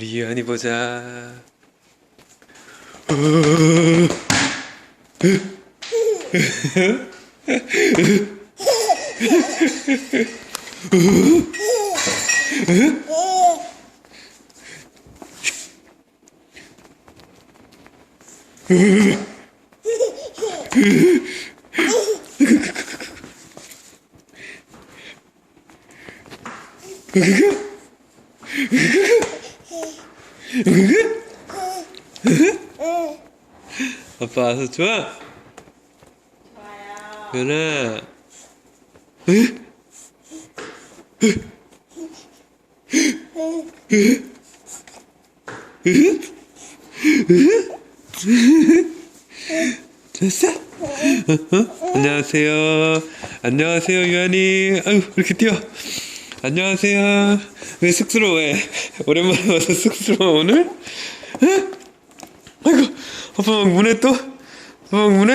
우리 유한이 보자. 아빠 와서 좋아? 좋아요. 유한아. 됐어? 어? 안녕하세요. 안녕하세요, 유한이. 아유, 왜 이렇게 뛰어? 안녕하세요. 왜 쑥스러워해? 오랜만에 와서 쑥스러워, 오늘? 에? 아이고, 아빠 막 문에 또? 아빠 막 문에?